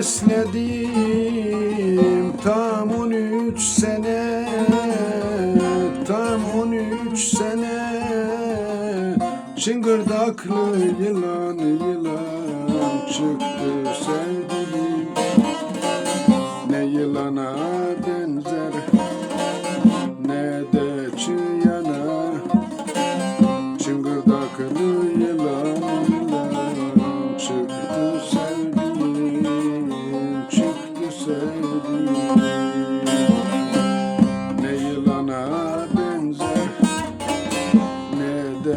Besledim tam 13 sene Tam 13 sene. Çıngırdaklı yılan yılan çıktı sevdiğim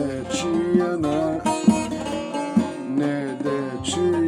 de çıyana ne de çıyana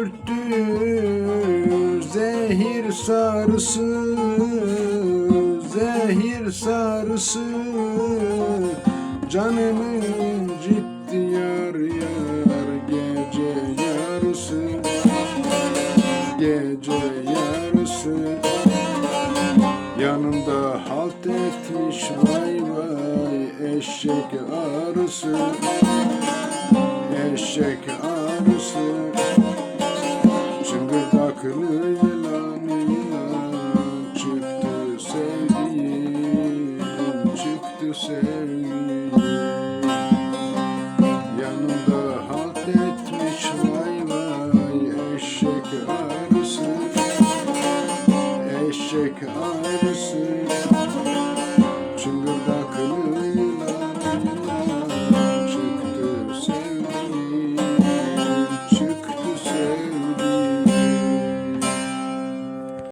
püskürttü zehir sarısı Zehir sarısı. Canımı incitti yar yar Gece yarısı Gece yarısı. Yanımda halt etmiş vay vay Eşek arısı eşek Música